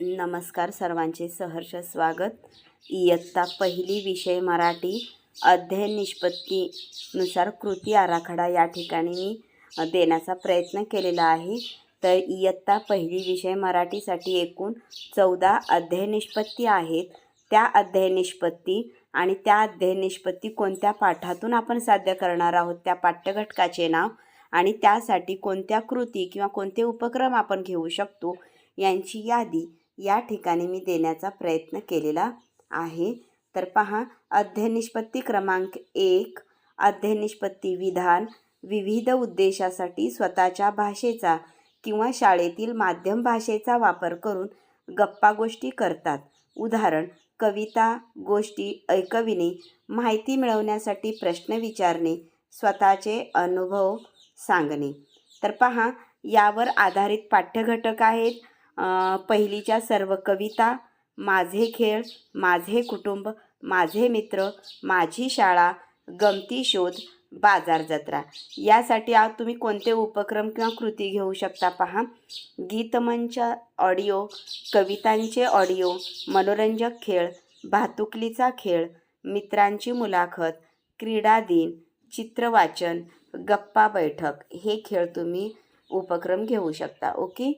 नमस्कार सर्वांचे सहर्ष स्वागत. इयत्ता पहिली विषय मराठी अध्ययन निष्पत्तीनुसार कृती आराखडा या ठिकाणी मी देण्याचा प्रयत्न केलेला आहे. तर इयत्ता पहिली विषय मराठीसाठी एकूण चौदा अध्ययन निष्पत्ती आहेत. त्या अध्ययन निष्पत्ती आणि त्या अध्ययन निष्पत्ती कोणत्या पाठातून आपण साध्य करणार आहोत? त्या पाठ्यघटकाचे नाव आणि त्यासाठी कोणत्या कृती किंवा कोणते उपक्रम आपण घेऊ शकतो? यांची यादी या ठिकाणी मी देण्याचा प्रयत्न केलेला आहे. तर पहा अध्ययनिष्पत्ती क्रमांक एक अध्ययनिष्पत्ती विधान विविध उद्देशासाठी स्वतःच्या भाषेचा किंवा शाळेतील माध्यम भाषेचा वापर करून गप्पा गोष्टी करतात. उदाहरण कविता गोष्टी ऐकविणे माहिती मिळवण्यासाठी प्रश्न विचारणे स्वतःचे अनुभव सांगणे. तर पहा यावर आधारित पाठ्यघटक आहेत. पहिलीच्या सर्व कविता माझे खेळ माझे कुटुंब माझे मित्र माझी शाळा गमती शोध बाजार जत्रा. यासाठी आ तुम्ही कोणते उपक्रम किंवा कृती घेऊ शकता पहा? गीतमंच ऑडिओ कवितांचे ऑडिओ मनोरंजक खेळ भातुकलीचा खेळ मित्रांची मुलाखत क्रीडा दिन चित्रवाचन गप्पा बैठक हे खेळ तुम्ही उपक्रम घेऊ शकता ओके?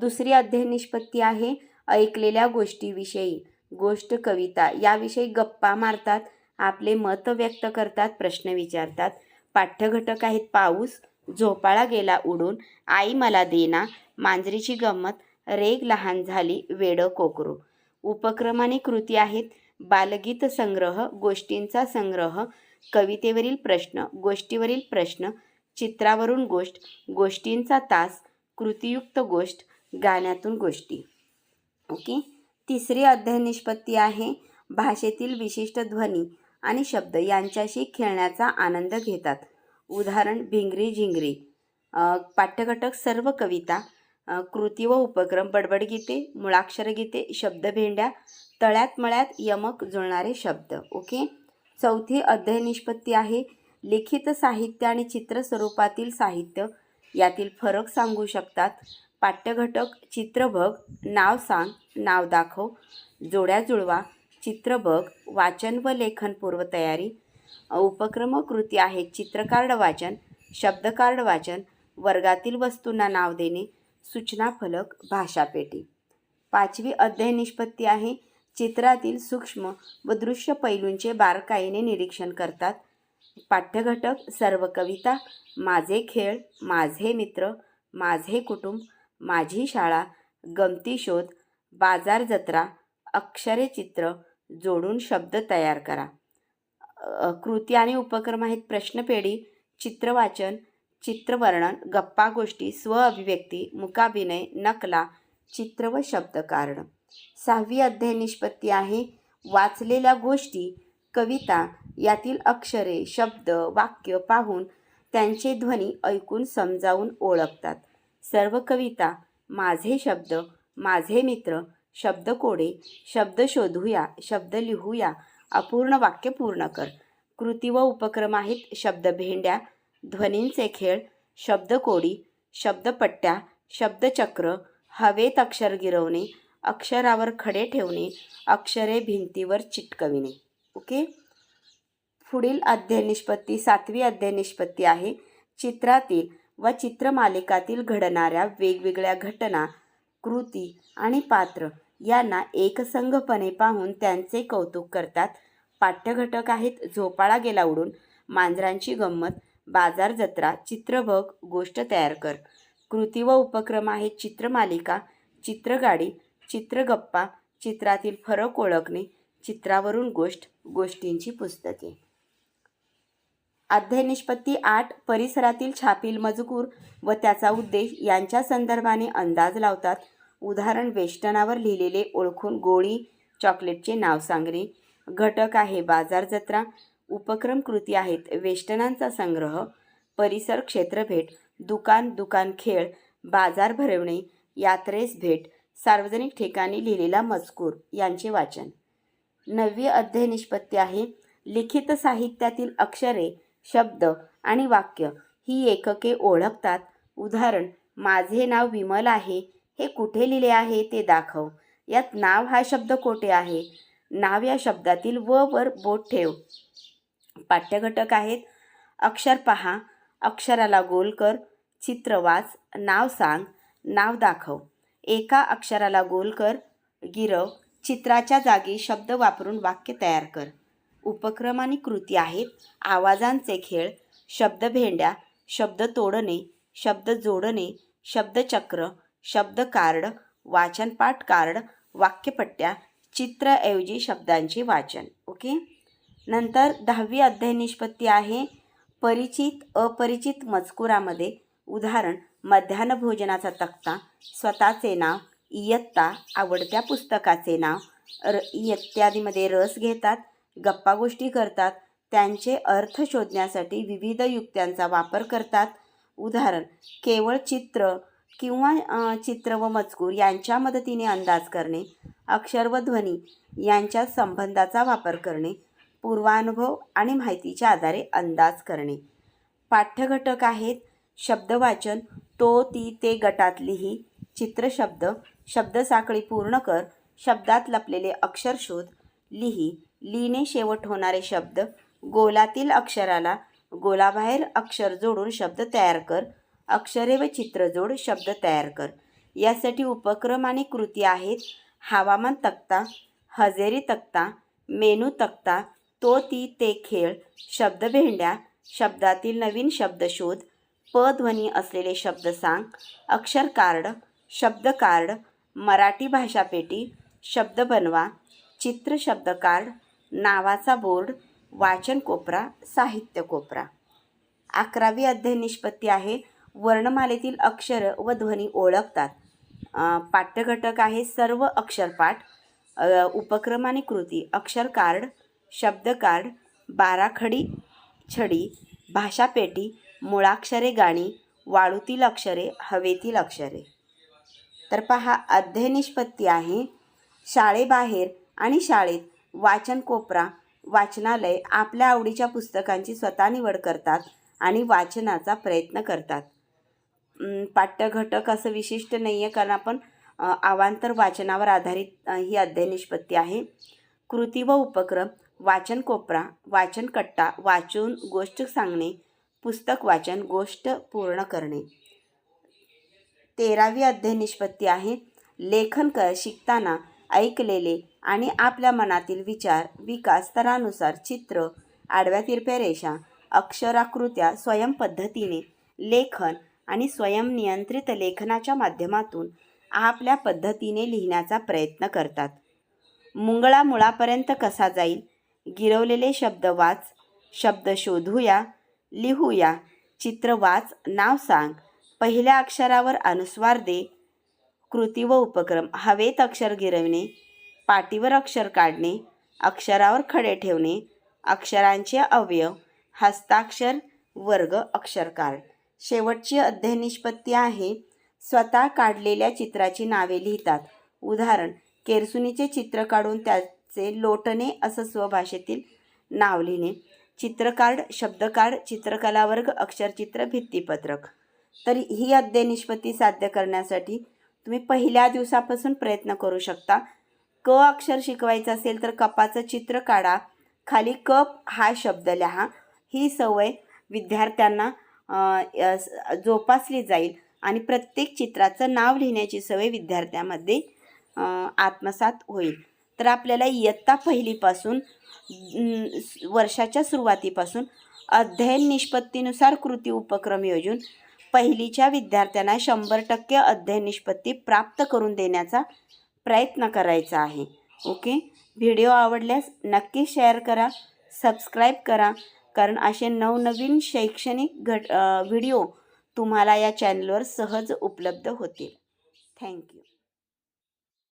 दुसरी अध्ययन निष्पत्ती आहे ऐकलेल्या गोष्टीविषयी. गोष्ट कविता याविषयी गप्पा मारतात आपले मत व्यक्त करतात प्रश्न विचारतात. पाठ्यघटक आहेत पाऊस झोपाळा गेला उडून आई मला देना मांजरीची गंमत रेग लहान झाली वेडं कोकरू. उपक्रम आणि कृती आहेत बालगीत संग्रह गोष्टींचा संग्रह कवितेवरील प्रश्न गोष्टीवरील प्रश्न चित्रावरून गोष्ट गोष्टींचा तास कृतियुक्त गोष्ट गाण्यातून गोष्टी. ओके? तिसरी अध्ययन निष्पत्ती आहे भाषेतील विशिष्ट ध्वनी आणि शब्द यांच्याशी खेळण्याचा आनंद घेतात. उदाहरण भिंगरी झिंगरी. पाठ्यघटक सर्व कविता कृती व उपक्रम बडबडगीते मुळाक्षरगीते शब्दभेंड्या तळ्यात मळ्यात यमक जुळणारे शब्द. ओके? चौथी अध्ययन निष्पत्ती आहे लिखित साहित्य आणि चित्र स्वरूपातील साहित्य यातील फरक सांगू शकतात. पाठ्यघटक चित्र बघ नाव सांग नाव दाखव जोड्या जुळवा चित्र बघ वाचन व लेखन पूर्वतयारी उपक्रम कृती आहेत चित्रकार्ड वाचन शब्दकार्ड वाचन वर्गातील वस्तूंना नाव देणे सूचना फलक भाषापेटी पाचवी अध्ययन निष्पत्ती आहे. चित्रातील सूक्ष्म व दृश्य पैलूंचे बारकाईने निरीक्षण करतात. पाठ्यघटक सर्व कविता माझे खेळ माझे मित्र माझे कुटुंब माझी शाळा गमती शोध बाजार जत्रा अक्षरे चित्र जोडून शब्द तयार करा. कृती आणि उपक्रम आहेत प्रश्नपेढी चित्रवाचन चित्रवर्णन गप्पा गोष्टी स्व अभिव्यक्ती मुकाभिनय नकला चित्र व शब्दकारण सहावी अध्ययन निष्पत्ती आहे. वाचलेल्या गोष्टी कविता यातील अक्षरे शब्द वाक्य पाहून त्यांचे ध्वनी ऐकून समजावून ओळखतात. सर्व कविता माझे शब्द माझे मित्र शब्द कोडे शब्द शोधूया शब्द लिहूया अपूर्ण वाक्य पूर्ण कर. कृती व उपक्रम आहेत शब्द भेंड्या ध्वनींचे खेळ शब्दकोडी शब्दपट्ट्या शब्दचक्र हवेत अक्षर गिरवणे अक्षरावर खडे ठेवणे अक्षरे भिंतीवर चिटकविणे. ओके? पुढील अध्याय निष्पत्ती सातवी अध्याय निष्पत्ती आहे. चित्रातील व चित्रमालिकातील घडणाऱ्या वेगवेगळ्या घटना कृती आणि पात्र यांना एकसंघपणे पाहून त्यांचे कौतुक करतात. पाठ्यघटक आहेत झोपाळा गेला उडून मांजरांची गंमत बाजार जत्रा चित्रभग गोष्ट तयार कर. कृती व उपक्रम आहेत चित्रमालिका चित्रगाडी चित्रगप्पा चित्रातील फरक ओळखणे चित्रावरून गोष्ट गोष्टींची पुस्तके. अध्ययन निष्पत्ती आठ परिसरातील छापील मजकूर व त्याचा उद्देश यांच्या संदर्भाने अंदाज लावतात. उदाहरण वेष्टनावर लिहिलेले ओळखून गोळी चॉकलेटचे नाव सांगणे घटक आहे बाजार जत्रा उपक्रम कृती आहेत वेष्टनांचा संग्रह परिसर क्षेत्रभेट दुकान दुकान खेळ बाजार भरवणे यात्रेस भेट सार्वजनिक ठिकाणी लिहिलेला मजकूर यांचे वाचन. नववी अध्ययन निष्पत्ती आहे. लिखित साहित्यातील अक्षरे शब्द आणि वाक्य ही एकके ओळखतात. उदाहरण माझे नाव विमल आहे. हे कुठे लिहिले आहे ते दाखव. यात नाव हा शब्द कोठे आहे नाव या शब्दातील व वर बोट ठेव. पाठ्यघटक आहेत. अक्षर पहा. अक्षराला गोल कर. चित्र वाच. नाव सांग. नाव दाखव. एका अक्षराला गोल कर. गिरव. चित्राच्या जागी शब्द वापरून वाक्य तयार कर. उपक्रम आणि कृती आहेत. आवाजांचे खेळ शब्द भेंड्या शब्द तोडणे शब्द जोडणे शब्दचक्र शब्द कार्ड वाचनपाठ कार्ड वाक्यपट्ट्या चित्रऐवजी शब्दांचे वाचन. ओके? नंतर दहावी अध्याय निष्पत्ती आहे. परिचित अपरिचित मजकुरामध्ये उदाहरण मध्यान्ह भोजनाचा तक्ता स्वतःचे नाव इयत्ता आवडत्या पुस्तकाचे नाव र इत्यादीमध्ये रस घेतात. गप्पा गोष्टी करतात त्यांचे अर्थ शोधण्यासाठी विविध युक्त्यांचा वापर करतात. उदाहरण केवळ चित्र किंवा चित्र व मजकूर यांच्या मदतीने अंदाज करणे अक्षर व ध्वनी यांच्या संबंधाचा वापर करणे पूर्वानुभव आणि माहितीच्या आधारे अंदाज करणे. पाठ्यघटक आहेत शब्दवाचन तो ती ते गटात लिही चित्रशब्द शब्दसाखळी पूर्ण कर शब्दात लपलेले अक्षर शोध लिही लीने शेवट होणारे शब्द गोलातील अक्षराला गोलाबाहेर अक्षर जोडून शब्द तयार कर अक्षरे व चित्र जोड शब्द तयार कर. यासाठी उपक्रम आणि कृती आहेत. हवामान तक्ता हजेरी तक्ता मेनू तक्ता तो ती ते खेळ शब्दभेंड्या शब्दातील नवीन शब्द शोध पध्वनी असलेले शब्द सांग अक्षर कार्ड शब्द कार्ड मराठी भाषापेटी शब्द बनवा चित्र शब्द कार्ड नावाचा बोर्ड वाचन कोपरा साहित्य कोपरा. अकरावी अध्याय निष्पत्ती आहे. वर्णमालेतील अक्षर व ध्वनी ओळखतात. पाठ्यघटक आहे सर्व अक्षरपाठ उपक्रम आणि कृती अक्षर कार्ड शब्द कार्ड बाराखडी छडी भाषापेटी मुळाक्षरे गाणी वाळूतील अक्षरे हवेतील अक्षरे. तर पहा अध्याय निष्पत्ती आहे. शाळेबाहेर आणि शाळेत वाचन कोपरा वाचनालय आपल्या आवडीच्या पुस्तकांची स्वतः निवड करतात आणि वाचनाचा प्रयत्न करतात. पाठ्यघटक असं विशिष्ट नाही आहे कारण आपण आवांतर अवांतर वाचनावर आधारित ही अध्ययन निष्पत्ती आहे. कृती व उपक्रम वाचन कोपरा वाचन कट्टा वाचून गोष्ट सांगणे पुस्तक वाचन गोष्ट पूर्ण करणे. तेरावी अध्ययन निष्पत्ती आहे. लेखन कर शिकताना ऐकलेले आणि आपल्या मनातील विचार विकास स्तरानुसार चित्र आडव्या तिरप्या रेषा अक्षराकृत्या स्वयंपद्धतीने लेखन आणि स्वयंनियंत्रित लेखनाच्या माध्यमातून आपल्या पद्धतीने लिहिण्याचा प्रयत्न करतात. मुंगळा मुळापर्यंत कसा जाईल? गिरवलेले शब्द वाच शब्द शोधूया लिहूया चित्र वाच नाव सांग पहिल्या अक्षरावर अनुस्वार दे कृती व उपक्रम हवेत अक्षर गिरवणे पाटीवर अक्षर काढणे अक्षरावर खडे ठेवणे अक्षरांचे अवयव हस्ताक्षर वर्ग अक्षर कार्ड शेवटची अध्याय निष्पत्ती आहे. स्वतः काढलेल्या चित्राची नावे लिहितात. उदाहरण केरसुनीचे चित्र काढून त्याचे लोटणे असं स्वभाषेतील नाव लिहिणे. चित्रकार्ड शब्दकार्ड चित्रकला वर्ग अक्षरचित्र भित्तीपत्रक. तर ही अध्ययनिष्पत्ती साध्य करण्यासाठी तुम्ही पहिल्या दिवसापासून प्रयत्न करू शकता. क अक्षर शिकवायचं असेल तर कपाचं चित्र काढा. खाली कप हा शब्द लिहा. ही सवय विद्यार्थ्यांना जोपासली जाईल आणि प्रत्येक चित्राचं नाव लिहिण्याची सवय विद्यार्थ्यामध्ये आत्मसात होईल. तर आपल्याला इयत्ता पहिलीपासून वर्षाच्या सुरुवातीपासून अध्ययन निष्पत्तीनुसार कृती उपक्रम योजून पहिलीच्या विद्यार्थ्यांना शंभर टक्के अध्ययन निष्पत्ती प्राप्त करून देण्याचा प्रयत्न करायचा आहे. ओके? व्हिडिओ आवडल्यास नक्की शेअर करा सबस्क्राईब करा कारण असे नवनवीन शैक्षणिक घट व्हिडिओ तुम्हाला या चॅनलवर सहज उपलब्ध होतील. थँक्यू.